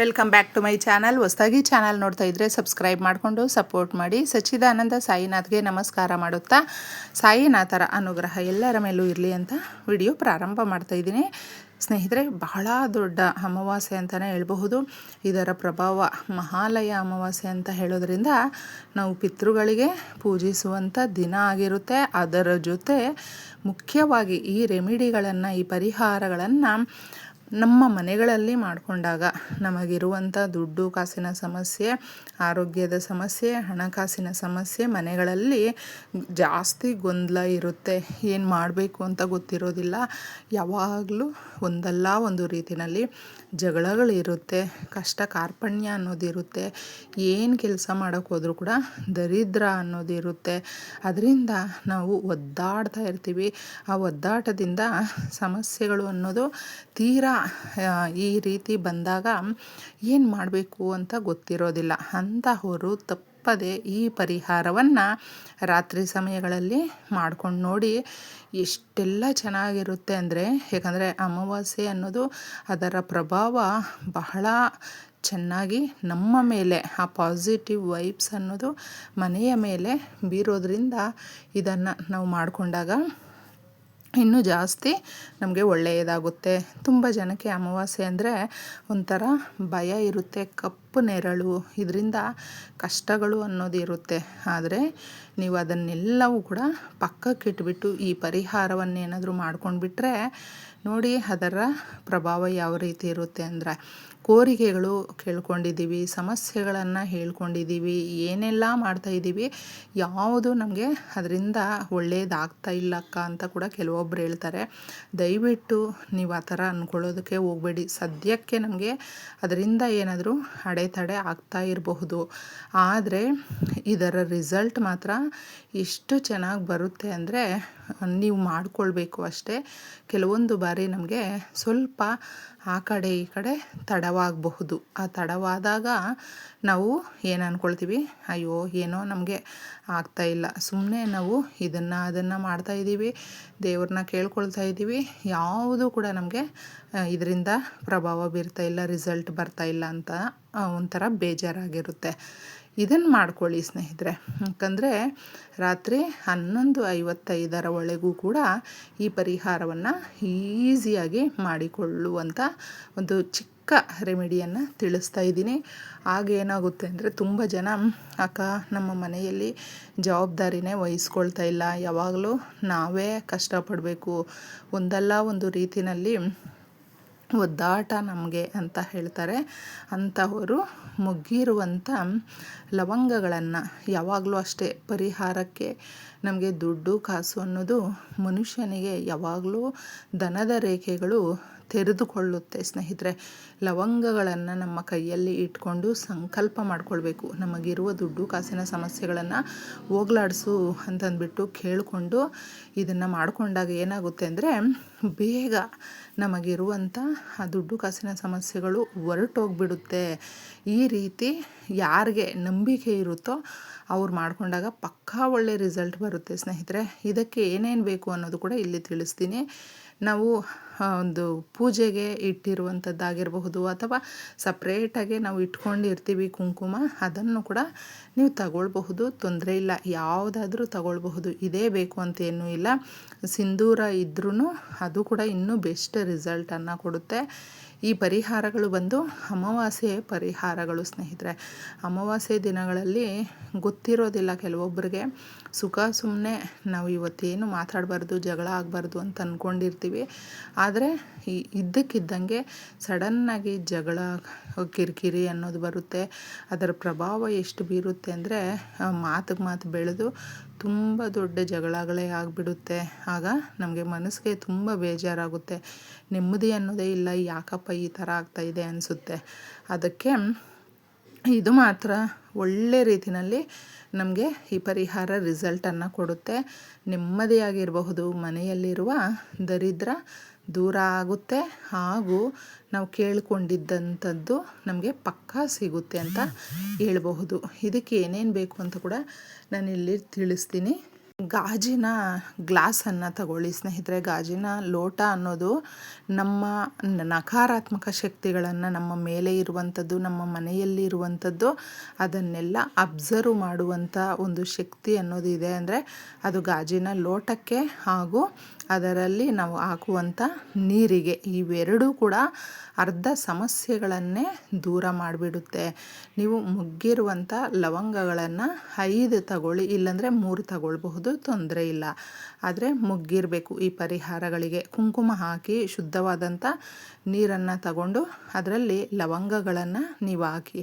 Welcome back to my channel ಹೊಸದಾಗಿ channel ನೋಡ್ತಾ ಇದ್ರೆ ಸಬ್ಸ್ಕ್ರೈಬ್ ಮಾಡಿಕೊಂಡು ಸಪೋರ್ಟ್ ಮಾಡಿ. ಸಚ್ಚಿದಾನಂದ ಸಾಯಿನಾಥ್ಗೆ ನಮಸ್ಕಾರ ಮಾಡುತ್ತಾ. ಸಾಯಿನಾಥರ ಅನುಗ್ರಹ ಎಲ್ಲರ ಮೇಲೂ ಇರಲಿ ಅಂತ ವಿಡಿಯೋ ಪ್ರಾರಂಭ ಮಾಡ್ತಾ ಇದ್ದೀನಿ. ಸ್ನೇಹಿತರೆ, ಬಹಳ ದೊಡ್ಡ ಅಮಾವಾಸ್ಯೆ ಅಂತಲೇ ಹೇಳಬಹುದು. ಇದರ ಪ್ರಭಾವ ಮಹಾಲಯ ಅಮಾವಾಸ್ಯೆ ಅಂತ ಹೇಳೋದ್ರಿಂದ ನಾವು ಪಿತೃಗಳಿಗೆ ಪೂಜಿಸುವಂಥ ದಿನ ಆಗಿರುತ್ತೆ. ಅದರ ಜೊತೆ ಮುಖ್ಯವಾಗಿ ಈ ರೆಮಿಡಿಗಳನ್ನು, ಈ ಪರಿಹಾರಗಳನ್ನು ನಮ್ಮ ಮನೆಗಳಲ್ಲಿ ಮಾಡಿಕೊಂಡಾಗ ನಮಗಿರುವಂಥ ದುಡ್ಡು, ಕಾಸಿನ ಸಮಸ್ಯೆ, ಆರೋಗ್ಯದ ಸಮಸ್ಯೆ, ಹಣಕಾಸಿನ ಸಮಸ್ಯೆ ಮನೆಗಳಲ್ಲಿ ಜಾಸ್ತಿ ಗೊಂದಲ ಇರುತ್ತೆ. ಏನು ಮಾಡಬೇಕು ಅಂತ ಗೊತ್ತಿರೋದಿಲ್ಲ. ಯಾವಾಗಲೂ ಒಂದಲ್ಲ ಒಂದು ರೀತಿಯಲ್ಲಿ ಜಗಳಗಳಿರುತ್ತೆ ಕಷ್ಟ ಕಾರ್ಪಣ್ಯ ಅನ್ನೋದಿರುತ್ತೆ ಏನು ಕೆಲಸ ಮಾಡೋಕ್ಕೆ ಹೋದರೂ ಕೂಡ ದರಿದ್ರ ಅನ್ನೋದಿರುತ್ತೆ ಅದರಿಂದ ನಾವು ಒದ್ದಾಡ್ತಾ ಇರ್ತೀವಿ. ಆ ಒದ್ದಾಟದಿಂದ ಸಮಸ್ಯೆಗಳು ಅನ್ನೋದು ತೀರಾ ಈ ರೀತಿ ಬಂದಾಗ ಏನು ಮಾಡಬೇಕು ಅಂತ ಗೊತ್ತಿರೋದಿಲ್ಲ. ಅಂತಹವರು ತಪ್ಪದೆ ಈ ಪರಿಹಾರವನ್ನು ರಾತ್ರಿ ಸಮಯಗಳಲ್ಲಿ ಮಾಡ್ಕೊಂಡು ನೋಡಿ ಎಷ್ಟೆಲ್ಲ ಚೆನ್ನಾಗಿರುತ್ತೆ ಅಂದರೆ, ಯಾಕಂದರೆ ಅಮಾವಾಸ್ಯೆ ಅನ್ನೋದು ಅದರ ಪ್ರಭಾವ ಬಹಳ ಚೆನ್ನಾಗಿ ನಮ್ಮ ಮೇಲೆ, ಆ ಪಾಸಿಟಿವ್ ವೈಬ್ಸ್ ಅನ್ನೋದು ಮನೆಯ ಮೇಲೆ ಬೀರೋದ್ರಿಂದ ಇದನ್ನು ನಾವು ಮಾಡಿಕೊಂಡಾಗ ಇನ್ನೂ ಜಾಸ್ತಿ ನಮಗೆ ಒಳ್ಳೆಯದಾಗುತ್ತೆ. ತುಂಬ ಜನಕ್ಕೆ ಅಮಾವಾಸ್ಯೆ ಅಂದರೆ ಒಂಥರ ಭಯ ಇರುತ್ತೆ, ಕಪ್ಪು ನೆರಳು. ಇದರಿಂದ ಕಷ್ಟಗಳು ಅನ್ನೋದು ಇರುತ್ತೆ. ಆದರೆ ನೀವು ಅದನ್ನೆಲ್ಲವೂ ಕೂಡ ಪಕ್ಕಕ್ಕಿಟ್ಬಿಟ್ಟು ಈ ಪರಿಹಾರವನ್ನೇನಾದರೂ ಮಾಡ್ಕೊಂಡ್ಬಿಟ್ರೆ ನೋಡಿ ಅದರ ಪ್ರಭಾವ ಯಾವ ರೀತಿ ಇರುತ್ತೆ ಅಂದರೆ ಕೋರಿಕೆಗಳು ಕೇಳ್ಕೊಂಡಿದ್ದೀವಿ, ಸಮಸ್ಯೆಗಳನ್ನು ಹೇಳ್ಕೊಂಡಿದ್ದೀವಿ, ಏನೆಲ್ಲ ಮಾಡ್ತಾಯಿದ್ದೀವಿ ಯಾವುದು ನಮಗೆ ಅದರಿಂದ ಒಳ್ಳೆಯದಾಗ್ತಾ ಇಲ್ಲಕ್ಕ ಅಂತ ಕೂಡ ಕೆಲವೊಬ್ರು ಹೇಳ್ತಾರೆ. ದಯವಿಟ್ಟು ನೀವು ಆ ಥರ ಅಂದ್ಕೊಳ್ಳೋದಕ್ಕೆ ಹೋಗಬೇಡಿ. ಸದ್ಯಕ್ಕೆ ನಮಗೆ ಅದರಿಂದ ಏನಾದರೂ ಅಡೆತಡೆ ಆಗ್ತಾ ಇರಬಹುದು. ಆದರೆ ಇದರ ರಿಸಲ್ಟ್ ಮಾತ್ರ ಎಷ್ಟು ಚೆನ್ನಾಗಿ ಬರುತ್ತೆ ಅಂದರೆ ನೀವು ಮಾಡಿಕೊಳ್ಬೇಕು ಅಷ್ಟೇ. ಕೆಲವೊಂದು ಬಾರಿ ನಮಗೆ ಸ್ವಲ್ಪ ಆ ಕಡೆ ಈ ಕಡೆ ತಡವಾಗಬಹುದು. ಆ ತಡವಾದಾಗ ನಾವು ಏನು ಅಂದ್ಕೊಳ್ತೀವಿ ಅಯ್ಯೋ, ಏನೋ ನಮಗೆ ಆಗ್ತಾ ಇಲ್ಲ. ಸುಮ್ಮನೆ ನಾವು ಇದನ್ನು ಅದನ್ನು ಮಾಡ್ತಾಯಿದ್ದೀವಿ ದೇವ್ರನ್ನ ಕೇಳ್ಕೊಳ್ತಾ ಇದ್ದೀವಿ ಯಾವುದು ಕೂಡ ನಮಗೆ ಇದರಿಂದ ಪ್ರಭಾವ ಬೀರ್ತಾ ಇಲ್ಲ ರಿಸಲ್ಟ್ ಬರ್ತಾ ಇಲ್ಲ ಅಂತ ಒಂಥರ ಬೇಜಾರಾಗಿರುತ್ತೆ. ಇದನ್ನು ಮಾಡ್ಕೊಳ್ಳಿ ಸ್ನೇಹಿತರೆ. ಯಾಕಂದರೆ ರಾತ್ರಿ ಹನ್ನೊಂದು ಐವತ್ತೈದರ ಒಳಗೂ ಕೂಡ ಈ ಪರಿಹಾರವನ್ನು ಈಸಿಯಾಗಿ ಮಾಡಿಕೊಳ್ಳುವಂಥ ಒಂದು ಚಿಕ್ಕ ರೆಮಿಡಿಯನ್ನು ತಿಳಿಸ್ತಾ ಇದ್ದೀನಿ. ಆಗ ಏನಾಗುತ್ತೆ ಅಂದರೆ ತುಂಬ ಜನ, ಅಕ್ಕ, ನಮ್ಮ ಮನೆಯಲ್ಲಿ ಜವಾಬ್ದಾರಿನೇ ವಹಿಸ್ಕೊಳ್ತಾ ಇಲ್ಲ. ಯಾವಾಗಲೂ ನಾವೇ ಕಷ್ಟಪಡಬೇಕು. ಒಂದಲ್ಲ ಒಂದು ರೀತಿಯಲ್ಲಿ ಒದ್ದಾಟ ನಮಗೆ ಅಂತ ಹೇಳ್ತಾರೆ. ಅಂಥವರು ಮುಗ್ಗಿರುವಂಥ ಲವಂಗಗಳನ್ನು ಯಾವಾಗಲೂ ಅಷ್ಟೇ ಪರಿಹಾರಕ್ಕೆ ನಮಗೆ ದುಡ್ಡು, ಕಾಸು ಅನ್ನೋದು ಮನುಷ್ಯನಿಗೆ ಯಾವಾಗಲೂ ದನದ ರೇಖೆಗಳು ತೆರೆದುಕೊಳ್ಳುತ್ತೆ ಸ್ನೇಹಿತರೆ. ಲವಂಗಗಳನ್ನು ನಮ್ಮ ಕೈಯಲ್ಲಿ ಇಟ್ಕೊಂಡು ಸಂಕಲ್ಪ ಮಾಡಿಕೊಳ್ಬೇಕು. ನಮಗಿರುವ ದುಡ್ಡು, ಕಾಸಿನ ಸಮಸ್ಯೆಗಳನ್ನು ಹೋಗ್ಲಾಡಿಸು ಅಂತಂದ್ಬಿಟ್ಟು ಕೇಳಿಕೊಂಡು ಇದನ್ನು ಮಾಡಿಕೊಂಡಾಗ ಏನಾಗುತ್ತೆ ಅಂದರೆ ಬೇಗ ನಮಗಿರುವಂಥ ಆ ದುಡ್ಡು, ಕಾಸಿನ ಸಮಸ್ಯೆಗಳು ಹೊರಟೋಗ್ಬಿಡುತ್ತೆ. ಈ ರೀತಿ ಯಾರಿಗೆ ನಂಬಿಕೆ ಇರುತ್ತೋ ಅವ್ರು ಮಾಡಿಕೊಂಡಾಗ ಪಕ್ಕಾ ಒಳ್ಳೆ ರಿಸಲ್ಟ್ ಬರುತ್ತೆ ಸ್ನೇಹಿತರೆ. ಇದಕ್ಕೆ ಏನೇನು ಬೇಕು ಅನ್ನೋದು ಕೂಡ ಇಲ್ಲಿ ತಿಳಿಸ್ತೀನಿ. ನಾವು ಒಂದು ಪೂಜೆಗೆ ಇಟ್ಟಿರುವಂಥದ್ದಾಗಿರಬಹುದು ಅಥವಾ ಸಪ್ರೇಟಾಗಿ ನಾವು ಇಟ್ಕೊಂಡಿರ್ತೀವಿ ಕುಂಕುಮ, ಅದನ್ನು ಕೂಡ ನೀವು ತಗೊಳ್ಬಹುದು, ತೊಂದರೆ ಇಲ್ಲ. ಯಾವುದಾದ್ರೂ ತಗೊಳ್ಬಹುದು. ಇದೇ ಬೇಕು ಅಂತೇನೂ ಇಲ್ಲ. ಸಿಂಧೂರ ಇದ್ರೂ ಅದು ಕೂಡ ಇನ್ನೂ ಬೆಸ್ಟ್ ರಿಸಲ್ಟನ್ನು ಕೊಡುತ್ತೆ. ಈ ಪರಿಹಾರಗಳು ಬಂದು ಅಮಾವಾಸ್ಯೆ ಪರಿಹಾರಗಳು, ಸ್ನೇಹಿತರೆ. ಅಮಾವಾಸ್ಯೆ ದಿನಗಳಲ್ಲಿ ಗೊತ್ತಿರೋದಿಲ್ಲ ಕೆಲವೊಬ್ಬರಿಗೆ ಸುಖ ಸುಮ್ಮನೆ ನಾವು ಇವತ್ತೇನು ಮಾತಾಡಬಾರ್ದು, ಜಗಳ ಆಗಬಾರ್ದು ಅಂತ ಅಂದ್ಕೊಂಡಿರ್ತೀವಿ ಆದರೆ ಈ ಇದ್ದಕ್ಕಿದ್ದಂಗೆ ಸಡನ್ನಾಗಿ ಜಗಳ, ಕಿರಿಕಿರಿ ಅನ್ನೋದು ಬರುತ್ತೆ. ಅದರ ಪ್ರಭಾವ ಎಷ್ಟು ಬೀರುತ್ತೆ ಅಂದರೆ ಮಾತಿಗೆ ಮಾತು ಬೆಳೆದು ತುಂಬ ದೊಡ್ಡ ಜಗಳಗಳೇ ಆಗಿಬಿಡುತ್ತೆ. ಆಗ ನಮಗೆ ಮನಸ್ಸಿಗೆ ತುಂಬ ಬೇಜಾರಾಗುತ್ತೆ. ನೆಮ್ಮದಿ ಅನ್ನೋದೇ ಇಲ್ಲ, ಯಾಕಪ್ಪ ಈ ಥರ ಆಗ್ತಾಯಿದೆ ಅನಿಸುತ್ತೆ. ಅದಕ್ಕೆ ಇದು ಮಾತ್ರ ಒಳ್ಳೆ ರೀತಿಯಲ್ಲಿ ನಮಗೆ ಈ ಪರಿಹಾರ ರಿಸಲ್ಟನ್ನು ಕೊಡುತ್ತೆ. ನೆಮ್ಮದಿಯಾಗಿರಬಹುದು ಮನೆಯಲ್ಲಿರುವ ದರಿದ್ರ ದೂರ ಆಗುತ್ತೆ ಹಾಗೂ ನಾವು ಕೇಳಿಕೊಂಡಿದ್ದಂಥದ್ದು ನಮಗೆ ಪಕ್ಕಾ ಸಿಗುತ್ತೆ ಅಂತ ಹೇಳಬಹುದು. ಇದಕ್ಕೆ ಏನೇನು ಬೇಕು ಅಂತ ಕೂಡ ನಾನು ಇಲ್ಲಿ ತಿಳಿಸ್ತೀನಿ. ಗಾಜಿನ ಗ್ಲಾಸನ್ನು ತಗೊಳ್ಳಿ ಸ್ನೇಹಿತರೆ. ಗಾಜಿನ ಲೋಟ ಅನ್ನೋದು ನಮ್ಮ ನಕಾರಾತ್ಮಕ ಶಕ್ತಿಗಳನ್ನು ನಮ್ಮ ಮೇಲೆ ಇರುವಂಥದ್ದು, ನಮ್ಮ ಮನೆಯಲ್ಲಿ ಇರುವಂಥದ್ದು, ಅದನ್ನೆಲ್ಲ ಅಬ್ಸರ್ವ್ ಮಾಡುವಂಥ ಒಂದು ಶಕ್ತಿ ಅನ್ನೋದು ಇದೆ. ಅಂದರೆ ಅದು ಗಾಜಿನ ಲೋಟಕ್ಕೆ ಹಾಗೂ ಅದರಲ್ಲಿ ನಾವು ಹಾಕುವಂಥ ನೀರಿಗೆ ಇವೆರಡೂ ಕೂಡ ಅರ್ಧ ಸಮಸ್ಯೆಗಳನ್ನೇ ದೂರ ಮಾಡಿಬಿಡುತ್ತೆ. ನೀವು ಮುಗ್ಗಿರುವಂಥ ಲವಂಗಗಳನ್ನು ಐದು ತಗೊಳ್ಳಿ, ಇಲ್ಲಾಂದರೆ ಮೂರು ತಗೊಳ್ಬಹುದು, ತೊಂದರೆ ಇಲ್ಲ. ಆದರೆ ಮುಗ್ಗಿರಬೇಕು ಈ ಪರಿಹಾರಗಳಿಗೆ. ಕುಂಕುಮ ಹಾಕಿ ಶುದ್ಧವಾದಂಥ ನೀರನ್ನು ತಗೊಂಡು ಅದರಲ್ಲಿ ಲವಂಗಗಳನ್ನು ನೀವು ಹಾಕಿ.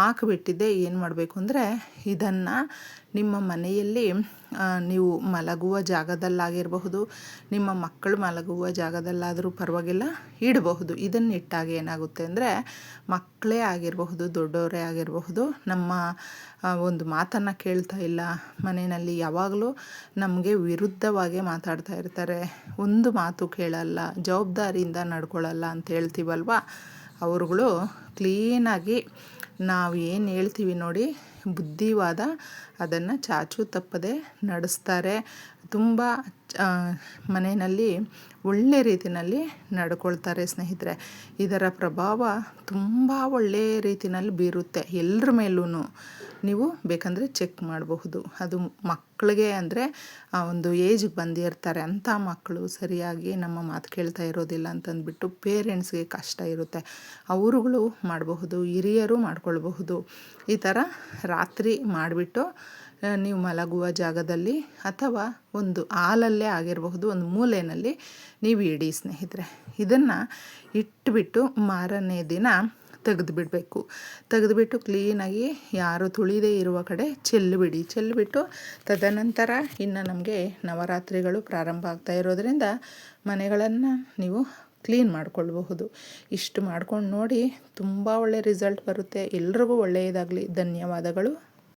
ಹಾಕಿಬಿಟ್ಟಿದ್ದೆ ಏನು ಮಾಡಬೇಕು ಅಂದರೆ ಇದನ್ನು ನಿಮ್ಮ ಮನೆಯಲ್ಲಿ ನೀವು ಮಲಗುವ ಜಾಗದಲ್ಲಾಗಿರಬಹುದು ನಿಮ್ಮ ಮಕ್ಕಳು ಮಲಗುವ ಜಾಗದಲ್ಲಾದರೂ ಪರವಾಗಿಲ್ಲ, ಇಡಬಹುದು. ಇದನ್ನು ಇಟ್ಟಾಗ ಏನಾಗುತ್ತೆ ಅಂದರೆ, ಮಕ್ಕಳೇ ಆಗಿರಬಹುದು, ದೊಡ್ಡವರೇ ಆಗಿರಬಹುದು, ನಮ್ಮ ಒಂದು ಮಾತನ್ನು ಕೇಳ್ತಾ ಇಲ್ಲ. ಮನೆಯಲ್ಲಿ ಯಾವಾಗಲೂ ನಮಗೆ ವಿರುದ್ಧವಾಗಿ ಮಾತಾಡ್ತಾ ಇರ್ತಾರೆ. ಒಂದು ಮಾತು ಕೇಳಲ್ಲ, ಜವಾಬ್ದಾರಿಯಿಂದ ನಡ್ಕೊಳ್ಳಲ್ಲ ಅಂತ ಹೇಳ್ತೀವಲ್ವ? ಅವರುಗಳು ಕ್ಲೀನಾಗಿ ನಾವು ಏನು ಹೇಳ್ತೀವಿ ನೋಡಿ, ಬುದ್ಧಿವಾದ ಅದನ್ನು ಚಾಚು ತಪ್ಪದೆ ನಡೆಸ್ತಾರೆ. ತುಂಬ ಮನೆಯಲ್ಲಿ ಒಳ್ಳೆ ರೀತಿಯಲ್ಲಿ ನಡ್ಕೊಳ್ತಾರೆ ಸ್ನೇಹಿತರೆ. ಇದರ ಪ್ರಭಾವ ತುಂಬ ಒಳ್ಳೆಯ ರೀತಿಯಲ್ಲಿ ಬೀರುತ್ತೆ ಎಲ್ಲರ ಮೇಲೂ ನೀವು ಬೇಕಂದರೆ ಚೆಕ್ ಮಾಡಬಹುದು. ಅದು ಮಕ್ಕಳಿಗೆ ಅಂದರೆ ಆ ಒಂದು ಏಜ್ಗೆ ಬಂದಿರ್ತಾರೆ ಅಂಥ ಮಕ್ಕಳು ಸರಿಯಾಗಿ ನಮ್ಮ ಮಾತು ಕೇಳ್ತಾ ಇರೋದಿಲ್ಲ ಅಂತಂದ್ಬಿಟ್ಟು ಪೇರೆಂಟ್ಸ್ಗೆ ಕಷ್ಟ ಇರುತ್ತೆ. ಅವರುಗಳು ಮಾಡಬಹುದು, ಹಿರಿಯರು ಮಾಡ್ಕೊಳ್ಬಹುದು. ಈ ಥರ ರಾತ್ರಿ ಮಾಡಿಬಿಟ್ಟು ನೀವು ಮಲಗುವ ಜಾಗದಲ್ಲಿ ಅಥವಾ ಒಂದು ಹಾಲಲ್ಲೇ ಆಗಿರಬಹುದು, ಒಂದು ಮೂಲೆಯಲ್ಲಿ ನೀವು ಇಡಿ ಸ್ನೇಹಿತರೆ. ಇದನ್ನು ಇಟ್ಬಿಟ್ಟು ಮಾರನೇ ದಿನ ತೆಗೆದುಬಿಡಬೇಕು. ತೆಗೆದುಬಿಟ್ಟು ಕ್ಲೀನಾಗಿ ಯಾರು ತುಳಿದೇ ಇರುವ ಕಡೆ ಚೆಲ್ಲಿಬಿಡಿ. ಚೆಲ್ಲಿಬಿಟ್ಟು ತದನಂತರ ಇನ್ನು ನಮಗೆ ನವರಾತ್ರಿಗಳು ಪ್ರಾರಂಭ ಆಗ್ತಾ ಇರೋದರಿಂದ ಮನೆಗಳನ್ನು ನೀವು ಕ್ಲೀನ್ ಮಾಡಿಕೊಳ್ಬಹುದು. ಇಷ್ಟು ಮಾಡ್ಕೊಂಡು ನೋಡಿ ತುಂಬ ಒಳ್ಳೆ ರಿಸಲ್ಟ್ ಬರುತ್ತೆ. ಎಲ್ರಿಗೂ ಒಳ್ಳೆಯದಾಗಲಿ. ಧನ್ಯವಾದಗಳು.